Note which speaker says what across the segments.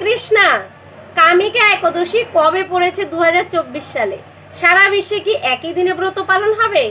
Speaker 1: কৃষ্ণা কামিকা একাদশী কবে পড়েছে দু সালে সারা বিশ্বে কি একই দিনে ব্রত পালন হবে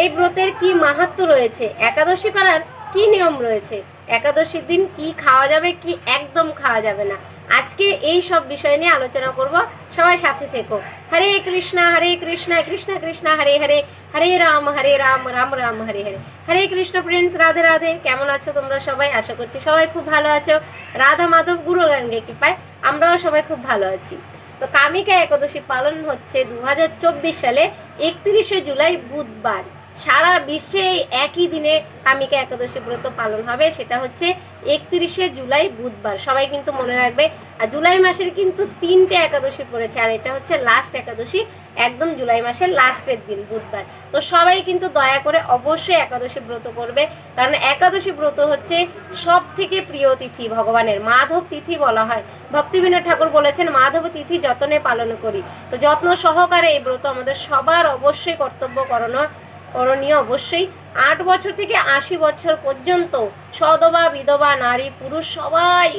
Speaker 1: এই ব্রতের কি মাহাত্ম রয়েছে একাদশী করার কি নিয়ম রয়েছে একাদশীর দিন কি খাওয়া যাবে কি একদম খাওয়া যাবে না আজকে এই সব বিষয় নিয়ে আলোচনা করব সবাই সাথে থেকো হরে কৃষ্ণা হরে কৃষ্ণা কৃষ্ণা কৃষ্ণা হরে হরে হরে রাম হরে রাম রাম রাম হরে হরে হরে কৃষ্ণ প্রিন্স রাধে রাধে কেমন আছো তোমরা সবাই আশা করছি সবাই খুব ভালো আছো রাধা মাধব গুরু গানকে কৃপায় আমরাও সবাই খুব ভালো আছি তো কামিকা একাদশী পালন হচ্ছে দু সালে একত্রিশে জুলাই বুধবার সারা বিশ্বে একই দিনে কামিকা একাদশী ব্রত পালন হবে সেটা হচ্ছে একত্রিশে জুলাই বুধবার সবাই কিন্তু মনে রাখবে আর জুলাই মাসের কিন্তু তিনটে একাদশী পড়েছে আর এটা হচ্ছে লাস্ট একাদশী একদম জুলাই মাসের লাস্টের দিন বুধবার তো সবাই কিন্তু দয়া করে অবশ্যই একাদশী ব্রত করবে কারণ একাদশী ব্রত হচ্ছে সব থেকে প্রিয় তিথি ভগবানের মাধব তিথি বলা হয় ভক্তিবিনোদ ঠাকুর বলেছেন মাধব তিথি যত্নে পালন করি তো যত্ন সহকারে এই ব্রত আমাদের সবার অবশ্যই কর্তব্য করানো করণীয় অবশ্যই আট বছর থেকে আশি বছর পর্যন্ত সদবা বিধবা নারী পুরুষ সবাই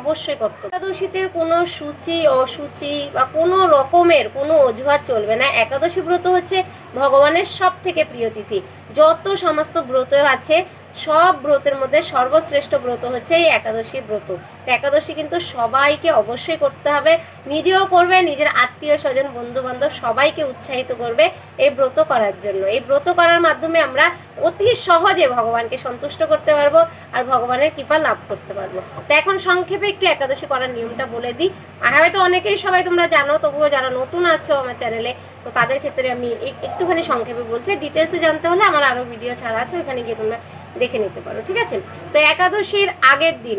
Speaker 1: অবশ্যই করত একাদশীতে কোনো সূচি অসূচি বা কোনো রকমের কোনো অজুহাত চলবে না একাদশী ব্রত হচ্ছে ভগবানের সব থেকে প্রিয় তিথি যত সমস্ত ব্রত আছে সব ব্রতের মধ্যে সর্বশ্রেষ্ঠ ব্রত হচ্ছে এই একাদশী ব্রত তো একাদশী কিন্তু সবাইকে অবশ্যই করতে হবে নিজেও করবে নিজের আত্মীয় স্বজন বন্ধু বান্ধব সবাইকে উৎসাহিত করবে এই ব্রত করার জন্য এই ব্রত করার মাধ্যমে আমরা অতি সহজে ভগবানকে সন্তুষ্ট করতে পারবো আর ভগবানের কৃপা লাভ করতে পারবো তো এখন সংক্ষেপে একটু একাদশী করার নিয়মটা বলে দিই হয়তো অনেকেই সবাই তোমরা জানো তবুও যারা নতুন আছো আমার চ্যানেলে তো তাদের ক্ষেত্রে আমি একটুখানি সংক্ষেপে বলছি ডিটেলসে জানতে হলে আমার আরও ভিডিও ছাড়া আছে ওখানে গিয়ে তোমরা দেখে নিতে পারো ঠিক আছে তো একাদশীর আগের দিন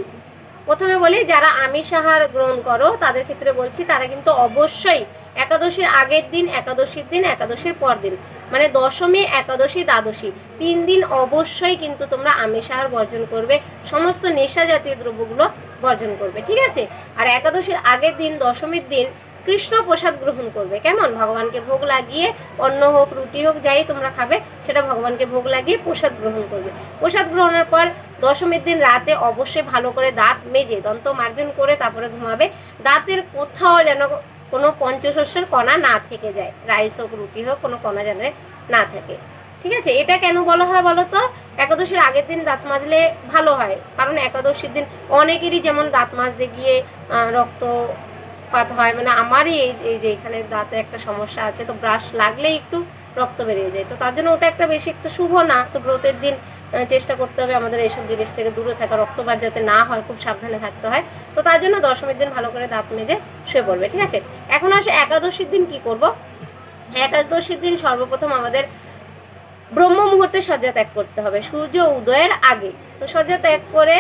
Speaker 1: প্রথমে বলি যারা আমিষ আহার গ্রহণ করো তাদের ক্ষেত্রে বলছি তারা কিন্তু অবশ্যই একাদশীর আগের দিন একাদশীর দিন একাদশীর পর দিন মানে দশমী একাদশী দ্বাদশী তিন দিন অবশ্যই কিন্তু তোমরা আমিষ আহার বর্জন করবে সমস্ত নেশা জাতীয় দ্রব্যগুলো বর্জন করবে ঠিক আছে আর একাদশীর আগের দিন দশমীর দিন কৃষ্ণ প্রসাদ গ্রহণ করবে কেমন ভগবানকে ভোগ লাগিয়ে অন্ন হোক রুটি হোক যাই তোমরা খাবে সেটা ভগবানকে ভোগ লাগিয়ে প্রসাদ গ্রহণ করবে প্রসাদ গ্রহণের পর দশমীর দিন রাতে অবশ্যই ভালো করে দাঁত মেজে দন্ত মার্জন করে তারপরে ঘুমাবে দাঁতের কোথাও যেন কোনো পঞ্চশস্যের কণা না থেকে যায় রাইস হোক রুটি হোক কোনো কণা যেন না থাকে ঠিক আছে এটা কেন বলা হয় বলো তো একাদশীর আগের দিন দাঁত মাজলে ভালো হয় কারণ একাদশীর দিন অনেকেরই যেমন দাঁত মাজতে গিয়ে রক্ত রক্তপাত হয় মানে আমারই এই এই যে এখানে দাঁতে একটা সমস্যা আছে তো ব্রাশ লাগলেই একটু রক্ত বেরিয়ে যায় তো তার জন্য ওটা একটা বেশি একটু শুভ না তো ব্রতের দিন চেষ্টা করতে হবে আমাদের এইসব জিনিস থেকে দূরে থাকা রক্তপাত যাতে না হয় খুব সাবধানে থাকতে হয় তো তার জন্য দশমীর দিন ভালো করে দাঁত মেজে শুয়ে পড়বে ঠিক আছে এখন আসে একাদশীর দিন কি করব একাদশীর দিন সর্বপ্রথম আমাদের ব্রহ্ম মুহূর্তে শয্যা ত্যাগ করতে হবে সূর্য উদয়ের আগে তো শয্যা ত্যাগ করে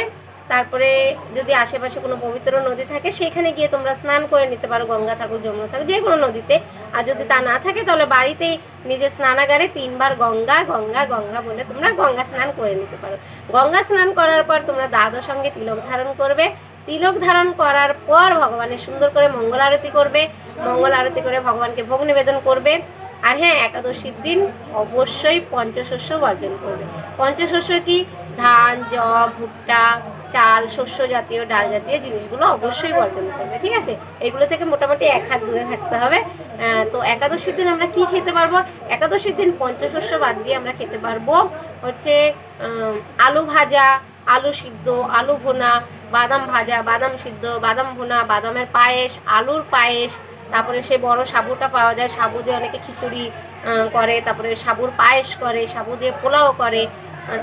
Speaker 1: তারপরে যদি আশেপাশে কোনো পবিত্র নদী থাকে সেখানে গিয়ে তোমরা স্নান করে নিতে পারো গঙ্গা থাকুক যমুনা থাকুক যে কোনো নদীতে আর যদি তা না থাকে তাহলে বাড়িতেই নিজের স্নানাগারে তিনবার গঙ্গা গঙ্গা গঙ্গা বলে তোমরা গঙ্গা স্নান করে নিতে পারো গঙ্গা স্নান করার পর তোমরা দাদো সঙ্গে তিলক ধারণ করবে তিলক ধারণ করার পর ভগবানের সুন্দর করে মঙ্গল আরতি করবে মঙ্গল আরতি করে ভগবানকে ভোগ নিবেদন করবে আর হ্যাঁ একাদশীর দিন অবশ্যই পঞ্চশস্য বর্জন করবে পঞ্চশস্য কি ধান জব ভুট্টা চাল শস্য জাতীয় ডাল জাতীয় জিনিসগুলো অবশ্যই বর্জন করবে ঠিক আছে এগুলো থেকে মোটামুটি এক হাত দূরে থাকতে হবে তো একাদশীর দিন আমরা কি খেতে পারবো একাদশীর দিন পঞ্চশস্য বাদ দিয়ে আমরা খেতে পারবো হচ্ছে আলু ভাজা আলু সিদ্ধ আলু ভোনা বাদাম ভাজা বাদাম সিদ্ধ বাদাম ভোনা বাদামের পায়েস আলুর পায়েস তারপরে সে বড় সাবুটা পাওয়া যায় সাবু দিয়ে অনেকে খিচুড়ি করে তারপরে সাবুর পায়েস করে সাবু দিয়ে পোলাও করে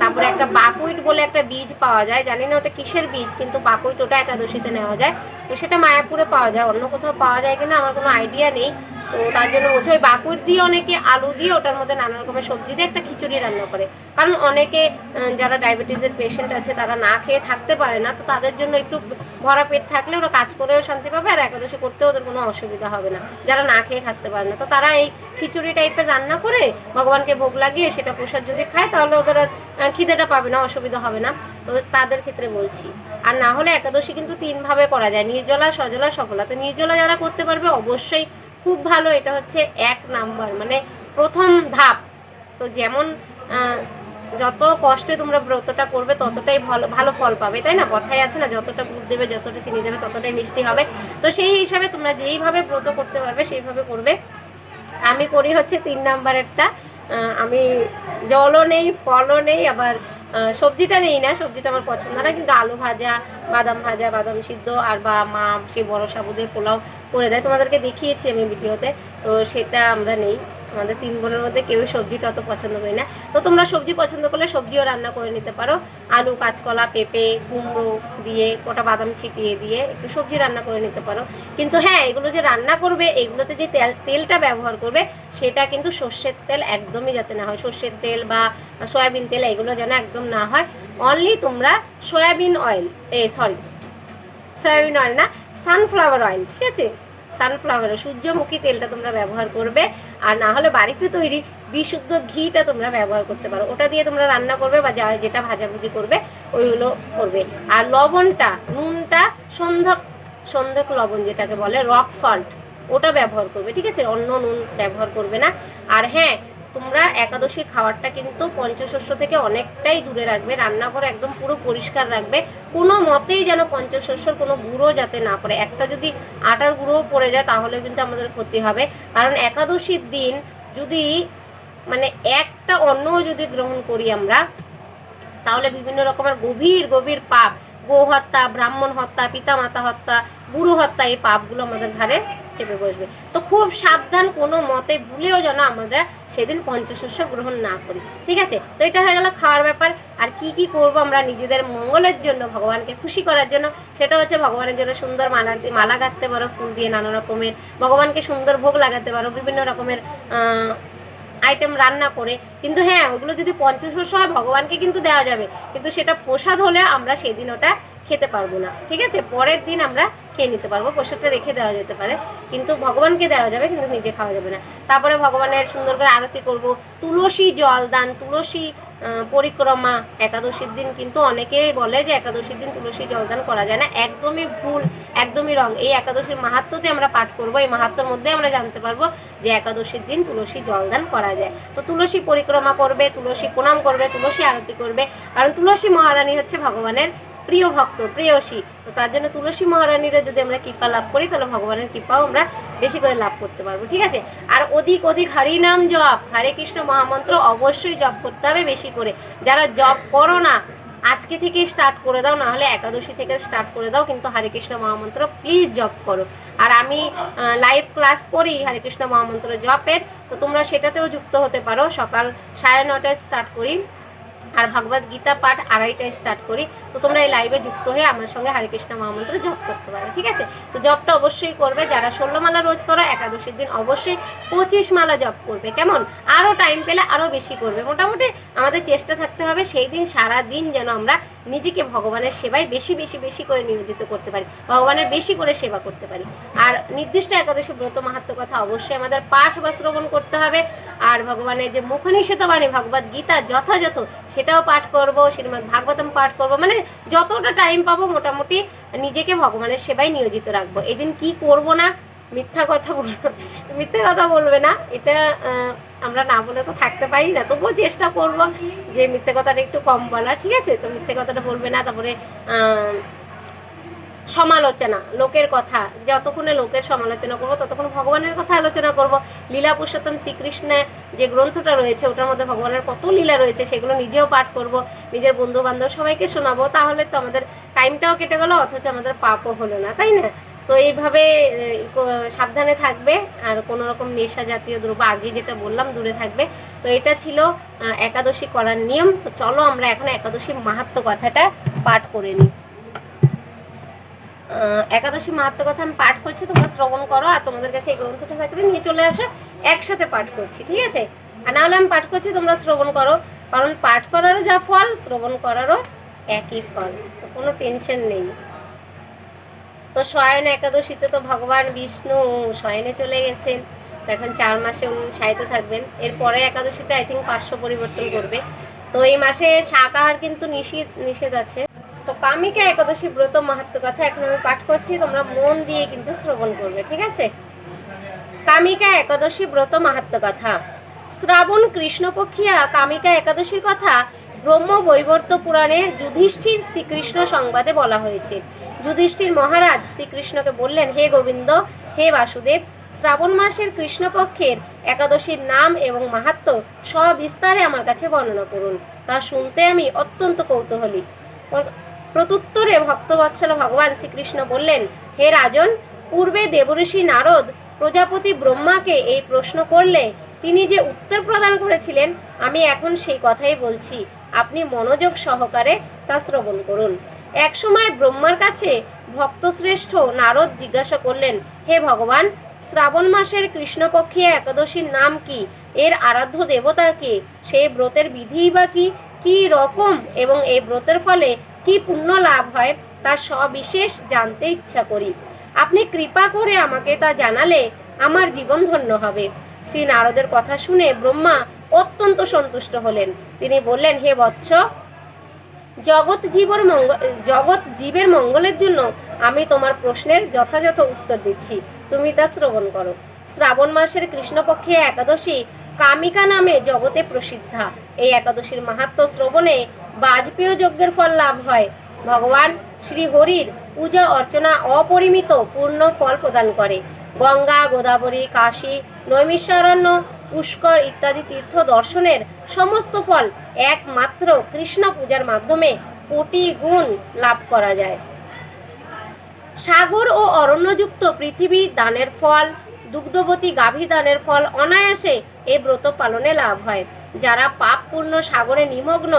Speaker 1: তারপরে একটা বাকুইট বলে একটা বীজ পাওয়া যায় জানি না ওটা কিসের বীজ কিন্তু বাকুইট ওটা একাদশীতে নেওয়া যায় তো সেটা মায়াপুরে পাওয়া যায় অন্য কোথাও পাওয়া যায় কিনা আমার কোনো আইডিয়া নেই তো তার জন্য বলছে ওই বাকুর দিয়ে অনেকে আলু দিয়ে ওটার মধ্যে নানা রকমের সবজি দিয়ে একটা খিচুড়ি রান্না করে কারণ অনেকে যারা ডায়াবেটিসের পেশেন্ট আছে তারা না খেয়ে থাকতে পারে না তো তাদের জন্য একটু ভরা পেট থাকলে ওরা কাজ করেও শান্তি পাবে আর একাদশী করতেও ওদের কোনো অসুবিধা হবে না যারা না খেয়ে থাকতে পারে না তো তারা এই খিচুড়ি টাইপের রান্না করে ভগবানকে ভোগ লাগিয়ে সেটা প্রসাদ যদি খায় তাহলে ওদের আর খিদেটা পাবে না অসুবিধা হবে না তো তাদের ক্ষেত্রে বলছি আর না হলে একাদশী কিন্তু তিনভাবে করা যায় নির্জলা সজলা সফলা তো নির্জলা যারা করতে পারবে অবশ্যই খুব ভালো এটা হচ্ছে এক নাম্বার মানে প্রথম ধাপ তো যেমন যত কষ্টে তোমরা ব্রতটা করবে ততটাই ভালো ভালো ফল পাবে তাই না কথাই আছে না যতটা গুড় দেবে যতটা চিনি দেবে ততটাই মিষ্টি হবে তো সেই হিসাবে তোমরা যেইভাবে ব্রত করতে পারবে সেইভাবে করবে আমি করি হচ্ছে তিন নাম্বারেরটা আমি জলও নেই ফলও নেই আবার সবজিটা নেই না সবজিটা আমার পছন্দ না কিন্তু আলু ভাজা বাদাম ভাজা বাদাম সিদ্ধ আর বা মা সে বড় সাবুদের পোলাও করে দেয় তোমাদেরকে দেখিয়েছি আমি ভিডিওতে তো সেটা আমরা নেই আমাদের তিন বোনের মধ্যে কেউই সবজিটা অত পছন্দ করি না তো তোমরা সবজি পছন্দ করলে সবজিও রান্না করে নিতে পারো আলু কাঁচকলা পেঁপে কুমড়ো দিয়ে কোটা বাদাম ছিটিয়ে দিয়ে একটু সবজি রান্না করে নিতে পারো কিন্তু হ্যাঁ এগুলো যে রান্না করবে এগুলোতে যে তেল তেলটা ব্যবহার করবে সেটা কিন্তু সর্ষের তেল একদমই যাতে না হয় সর্ষের তেল বা সয়াবিন তেল এগুলো যেন একদম না হয় অনলি তোমরা সয়াবিন অয়েল এ সরি সয়াবিন অয়েল না সানফ্লাওয়ার অয়েল ঠিক আছে সানফ্লাওয়ার সূর্যমুখী তেলটা তোমরা ব্যবহার করবে আর না হলে বাড়িতে তৈরি বিশুদ্ধ ঘিটা তোমরা ব্যবহার করতে পারো ওটা দিয়ে তোমরা রান্না করবে বা যা যেটা ভাজাভুজি করবে ওইগুলো করবে আর লবণটা নুনটা সন্ধক সন্ধ্যক লবণ যেটাকে বলে রক সল্ট ওটা ব্যবহার করবে ঠিক আছে অন্য নুন ব্যবহার করবে না আর হ্যাঁ তোমরা একাদশীর খাবারটা কিন্তু পঞ্চশস্য থেকে অনেকটাই দূরে রাখবে রান্নাঘর একদম পুরো পরিষ্কার রাখবে কোনো মতেই যেন পঞ্চশস্যর কোনো গুঁড়ো যাতে না পড়ে একটা যদি আটার গুঁড়োও পড়ে যায় তাহলে কিন্তু আমাদের ক্ষতি হবে কারণ একাদশীর দিন যদি মানে একটা অন্ন যদি গ্রহণ করি আমরা তাহলে বিভিন্ন রকমের গভীর গভীর পাপ গো হত্যা ব্রাহ্মণ হত্যা পিতামাতা হত্যা গুরু হত্যা এই পাপগুলো আমাদের ঘরে চেপে বসবে তো খুব সাবধান কোনো মতে ভুলেও যেন আমরা সেদিন পঞ্চশস্য গ্রহণ না করি ঠিক আছে তো এটা হয়ে গেলো খাওয়ার ব্যাপার আর কি কি করব আমরা নিজেদের মঙ্গলের জন্য ভগবানকে খুশি করার জন্য সেটা হচ্ছে ভগবানের জন্য সুন্দর মালা দিয়ে মালা গাঁথতে পারো ফুল দিয়ে নানা রকমের ভগবানকে সুন্দর ভোগ লাগাতে পারো বিভিন্ন রকমের আইটেম রান্না করে কিন্তু হ্যাঁ ওগুলো যদি পঞ্চশস্য হয় ভগবানকে কিন্তু দেওয়া যাবে কিন্তু সেটা প্রসাদ হলে আমরা সেদিন ওটা খেতে পারবো না ঠিক আছে পরের দিন আমরা খেয়ে নিতে পারবো প্রসাদটা রেখে দেওয়া যেতে পারে কিন্তু ভগবানকে দেওয়া যাবে কিন্তু নিজে খাওয়া যাবে না তারপরে ভগবানের সুন্দর করে আরতি করব তুলসী জল দান তুলসী পরিক্রমা একাদশীর দিন কিন্তু অনেকেই বলে যে একাদশীর দিন তুলসী জলদান করা যায় না একদমই ভুল একদমই রং এই একাদশীর মাহাত্মতে আমরা পাঠ করব এই মাহাত্মর মধ্যে আমরা জানতে পারবো যে একাদশীর দিন তুলসী জলদান করা যায় তো তুলসী পরিক্রমা করবে তুলসী প্রণাম করবে তুলসী আরতি করবে কারণ তুলসী মহারানী হচ্ছে ভগবানের প্রিয় ভক্ত প্রেয়সী তো তার জন্য তুলসী মহারানীরও যদি আমরা কৃপা লাভ করি তাহলে ভগবানের কৃপাও আমরা বেশি করে লাভ করতে পারবো ঠিক আছে আর অধিক অধিক হরি নাম জপ হরে কৃষ্ণ মহামন্ত্র অবশ্যই জপ করতে হবে বেশি করে যারা জপ করো না আজকে থেকে স্টার্ট করে দাও না হলে একাদশী থেকে স্টার্ট করে দাও কিন্তু হরে কৃষ্ণ মহামন্ত্র প্লিজ জপ করো আর আমি লাইভ ক্লাস করি হরে কৃষ্ণ মহামন্ত্র জপের তো তোমরা সেটাতেও যুক্ত হতে পারো সকাল সাড়ে নটায় স্টার্ট করি আর ভগবদ গীতা পাঠ আড়াইটায় স্টার্ট করি তো তোমরা এই লাইভে যুক্ত হয়ে আমার সঙ্গে হরে কৃষ্ণ মহামন্ত্র জপ করতে পারো ঠিক আছে তো জপটা অবশ্যই করবে যারা ষোলো মালা রোজ করো একাদশীর দিন অবশ্যই পঁচিশ মালা জপ করবে কেমন আরও টাইম পেলে আরও বেশি করবে মোটামুটি আমাদের চেষ্টা থাকতে হবে সেই দিন সারা দিন যেন আমরা নিজেকে ভগবানের সেবায় বেশি বেশি বেশি করে নিয়োজিত করতে পারি ভগবানের বেশি করে সেবা করতে পারি আর নির্দিষ্ট একাদশী ব্রত মাহাত্ম কথা অবশ্যই আমাদের পাঠ বা শ্রবণ করতে হবে আর ভগবানের যে মুখনিষেত বাণী ভগবত গীতা যথাযথ সে সেটাও পাঠ করব শ্রীমদ ভাগবতম পাঠ করব মানে যতটা টাইম পাবো মোটামুটি নিজেকে ভগবানের সেবায় নিয়োজিত রাখবো এদিন কি করব না মিথ্যা কথা বলবো মিথ্যা কথা বলবে না এটা আমরা না বলে তো থাকতে পারি না তবুও চেষ্টা করব যে মিথ্যে কথাটা একটু কম বলা ঠিক আছে তো মিথ্যে কথাটা বলবে না তারপরে সমালোচনা লোকের কথা যতক্ষণে লোকের সমালোচনা করবো ততক্ষণ ভগবানের কথা আলোচনা করব লীলা পুরুষোত্তম শ্রীকৃষ্ণের যে গ্রন্থটা রয়েছে ওটার মধ্যে ভগবানের কত লীলা রয়েছে সেগুলো নিজেও পাঠ করব নিজের বন্ধু বান্ধব সবাইকে শোনাবো তাহলে তো আমাদের টাইমটাও কেটে গেল অথচ আমাদের পাপও হলো না তাই না তো এইভাবে সাবধানে থাকবে আর কোনো রকম নেশা জাতীয় দ্রব্য আগে যেটা বললাম দূরে থাকবে তো এটা ছিল একাদশী করার নিয়ম তো চলো আমরা এখন একাদশী মাহাত্ম কথাটা পাঠ করে নিই একাদশী মাহাত্ম কথা আমি পাঠ করছি তোমরা শ্রবণ করো আর তোমাদের কাছে এই গ্রন্থটা থাকলে নিয়ে চলে আসো একসাথে পাঠ করছি ঠিক আছে আর নাহলে আমি পাঠ করছি তোমরা শ্রবণ করো কারণ পাঠ করারও যা ফল শ্রবণ করারও একই ফল তো কোনো টেনশন নেই তো শয়ন একাদশীতে তো ভগবান বিষ্ণু শয়নে চলে গেছেন তো এখন চার মাসে উনি সাহিত্য থাকবেন এরপরে একাদশীতে আই থিঙ্ক পাঁচশো পরিবর্তন করবে তো এই মাসে শাকাহার কিন্তু নিষেধ নিষেধ আছে তো কামিকা একাদশী ব্রত মাহাত্ম কথা এখন আমি পাঠ করছি তোমরা মন দিয়ে কিন্তু শ্রবণ করবে ঠিক আছে কামিকা একাদশী ব্রত মাহাত্ম কথা শ্রাবণ কৃষ্ণপক্ষিয়া কামিকা একাদশীর কথা ব্রহ্ম বৈবর্ত পুরাণের যুধিষ্ঠির শ্রীকৃষ্ণ সংবাদে বলা হয়েছে যুধিষ্ঠির মহারাজ শ্রীকৃষ্ণকে বললেন হে গোবিন্দ হে বাসুদেব শ্রাবণ মাসের কৃষ্ণপক্ষের একাদশীর নাম এবং মাহাত্ম সবিস্তারে আমার কাছে বর্ণনা করুন তা শুনতে আমি অত্যন্ত কৌতূহলী প্রত্যুত্তরে ভক্তবৎসল ভগবান শ্রীকৃষ্ণ বললেন হে রাজন পূর্বে দেবঋষি নারদ প্রজাপতি ব্রহ্মাকে এই প্রশ্ন করলে তিনি যে উত্তর প্রদান করেছিলেন আমি এখন সেই কথাই বলছি আপনি মনোযোগ সহকারে তা শ্রবণ করুন একসময় ব্রহ্মার কাছে ভক্তশ্রেষ্ঠ নারদ জিজ্ঞাসা করলেন হে ভগবান শ্রাবণ মাসের কৃষ্ণপক্ষীয় একাদশীর নাম কি এর আরাধ্য দেবতা কে সেই ব্রতের বিধি বা কি কী রকম এবং এই ব্রতের ফলে কি পুণ্য লাভ হয় তা সবিশেষ জানতে ইচ্ছা করি আপনি কৃপা করে আমাকে তা জানালে আমার জীবন ধন্য হবে শ্রী নারদের কথা শুনে ব্রহ্মা অত্যন্ত সন্তুষ্ট হলেন তিনি বললেন হে বৎস জগৎ জীবর মঙ্গল জগৎ জীবের মঙ্গলের জন্য আমি তোমার প্রশ্নের যথাযথ উত্তর দিচ্ছি তুমি তা শ্রবণ করো শ্রাবণ মাসের কৃষ্ণপক্ষে একাদশী কামিকা নামে জগতে প্রসিদ্ধা এই একাদশীর মাহাত্ম শ্রবণে বাজপেয় যজ্ঞের ফল লাভ হয় ভগবান শ্রী হরির পূজা অর্চনা অপরিমিত পূর্ণ ফল প্রদান করে গঙ্গা গোদাবরী কাশী নৈমিষারণ্য পুষ্কর ইত্যাদি তীর্থ দর্শনের সমস্ত ফল একমাত্র কৃষ্ণ পূজার মাধ্যমে কোটি গুণ লাভ করা যায় সাগর ও অরণ্যযুক্ত পৃথিবী দানের ফল দুগ্ধবতী গাভী দানের ফল অনায়াসে এই ব্রত পালনে লাভ হয় যারা পাপপূর্ণ সাগরে নিমগ্ন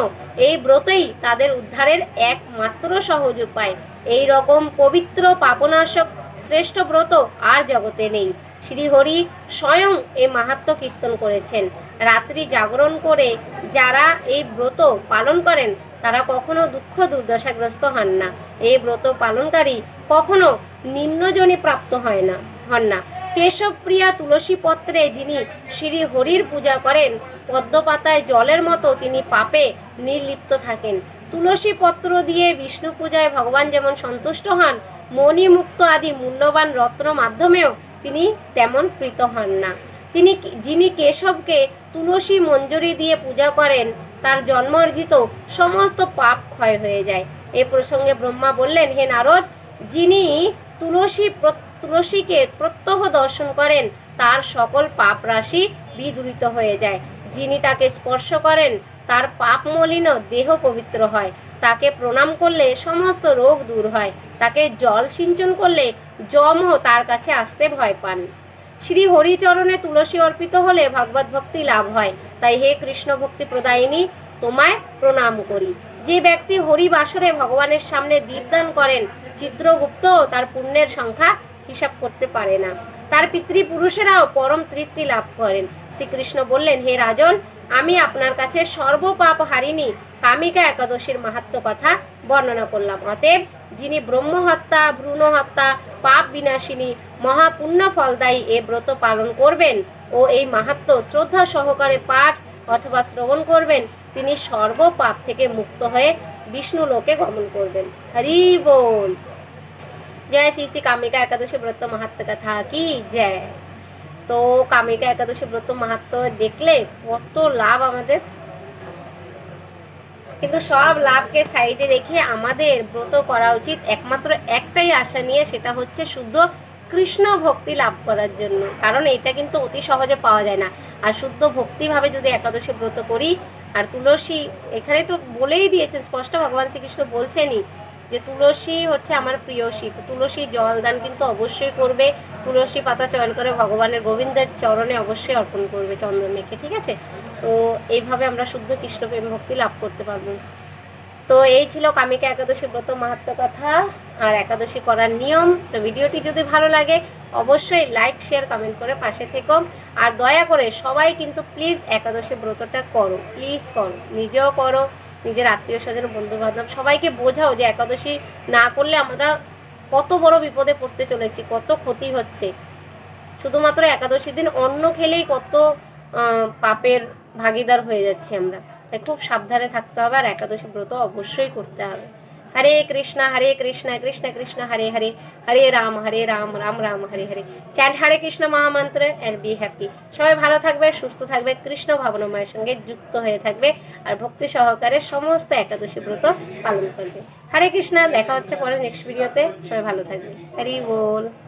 Speaker 1: এই ব্রতই তাদের উদ্ধারের একমাত্র সহজ উপায় এই রকম পবিত্র পাপনাশক শ্রেষ্ঠ ব্রত আর জগতে নেই শ্রীহরি স্বয়ং এ মাহাত্ম কীর্তন করেছেন রাত্রি জাগরণ করে যারা এই ব্রত পালন করেন তারা কখনো দুঃখ দুর্দশাগ্রস্ত হন না এই ব্রত পালনকারী কখনো নিম্নজনে প্রাপ্ত হয় না হন না কেশবপ্রিয়া তুলসী পত্রে যিনি শ্রী হরির পূজা করেন পদ্মপাতায় জলের মতো তিনি পাপে নির্লিপ্ত থাকেন তুলসী পত্র দিয়ে বিষ্ণু পূজায় ভগবান যেমন সন্তুষ্ট হন মণিমুক্ত আদি মূল্যবান রত্ন মাধ্যমেও তিনি তেমন কৃত হন না তিনি যিনি কেশবকে তুলসী মঞ্জুরি দিয়ে পূজা করেন তার জন্ম অর্জিত সমস্ত পাপ ক্ষয় হয়ে যায় এ প্রসঙ্গে ব্রহ্মা বললেন হে নারদ যিনি তুলসী তুলসীকে প্রত্যহ দর্শন করেন তার সকল পাপ রাশি বিদূরিত হয়ে যায় যিনি তাকে স্পর্শ করেন তার পাপ মলিন দেহ পবিত্র হয় তাকে প্রণাম করলে সমস্ত রোগ দূর হয় তাকে জল সিঞ্চন করলে জমও তার কাছে আসতে ভয় পান শ্রী হরিচরণে তুলসী অর্পিত হলে ভগবত ভক্তি লাভ হয় তাই হে কৃষ্ণ ভক্তি প্রদায়িনী তোমায় প্রণাম করি যে ব্যক্তি হরি বাসরে ভগবানের সামনে দীপদান করেন চিত্রগুপ্ত তার পুণ্যের সংখ্যা হিসাব করতে পারে না তার পিতৃপুরুষেরাও পরম তৃপ্তি লাভ করেন শ্রীকৃষ্ণ বললেন হে রাজন আমি আপনার কাছে সর্বপাপ হারিনি কামিকা একাদশীর মাহাত্ম কথা বর্ণনা করলাম অতএব যিনি ব্রহ্মহত্যা ভ্রূণ হত্যা পাপ বিনাশিনী মহাপুণ্য ফলদায়ী এ ব্রত পালন করবেন ও এই মাহাত্ম শ্রদ্ধা সহকারে পাঠ অথবা শ্রবণ করবেন তিনি সর্বপাপ থেকে মুক্ত হয়ে বিষ্ণু লোকে গমন করবেন হরি বল জয় শ্রী শ্রী কামিকা একাদশী ব্রত মাহাত্ম কথা কি জয় তো কামিকা একাদশী ব্রত মাহাত্ম দেখলে কত লাভ আমাদের কিন্তু সব লাভকে সাইডে রেখে আমাদের ব্রত করা উচিত একমাত্র একটাই আশা নিয়ে সেটা হচ্ছে শুদ্ধ কৃষ্ণ ভক্তি লাভ করার জন্য কারণ এটা কিন্তু অতি সহজে পাওয়া যায় না আর শুদ্ধ ভক্তিভাবে যদি একাদশী ব্রত করি আর তুলসী এখানে তো বলেই দিয়েছেন স্পষ্ট ভগবান শ্রীকৃষ্ণ বলছেনই যে তুলসী হচ্ছে আমার প্রিয় শীত তুলসী জল দান কিন্তু অবশ্যই করবে তুলসী পাতা চয়ন করে ভগবানের গোবিন্দের চরণে অবশ্যই অর্পণ করবে চন্দন মেখে ঠিক আছে তো এইভাবে আমরা শুদ্ধ কৃষ্ণপ্রেম ভক্তি লাভ করতে পারবো তো এই ছিল কামিকা একাদশী ব্রত মাহাত্ম কথা আর একাদশী করার নিয়ম তো ভিডিওটি যদি ভালো লাগে অবশ্যই লাইক শেয়ার কমেন্ট করে পাশে থেকো আর দয়া করে সবাই কিন্তু প্লিজ একাদশী ব্রতটা করো প্লিজ করো নিজেও করো নিজের আত্মীয় স্বজন বন্ধুবান্ধব সবাইকে বোঝাও যে একাদশী না করলে আমরা কত বড় বিপদে পড়তে চলেছি কত ক্ষতি হচ্ছে শুধুমাত্র একাদশী দিন অন্ন খেলেই কত পাপের ভাগিদার হয়ে যাচ্ছে আমরা তাই খুব সাবধানে থাকতে হবে আর একাদশী ব্রত অবশ্যই করতে হবে হরে কৃষ্ণ হরে কৃষ্ণ কৃষ্ণ কৃষ্ণ হরে হরে হরে রাম হরে রাম রাম রাম হরে হরে চ্যান্ড হরে কৃষ্ণ মহামন্ত্র অ্যান্ড বি হ্যাপি সবাই ভালো থাকবে সুস্থ থাকবে কৃষ্ণ ভাবনাময়ের সঙ্গে যুক্ত হয়ে থাকবে আর ভক্তি সহকারে সমস্ত একাদশী ব্রত পালন করবে হরে কৃষ্ণ দেখা হচ্ছে পরে নেক্সট ভিডিওতে সবাই ভালো থাকবে হরি বল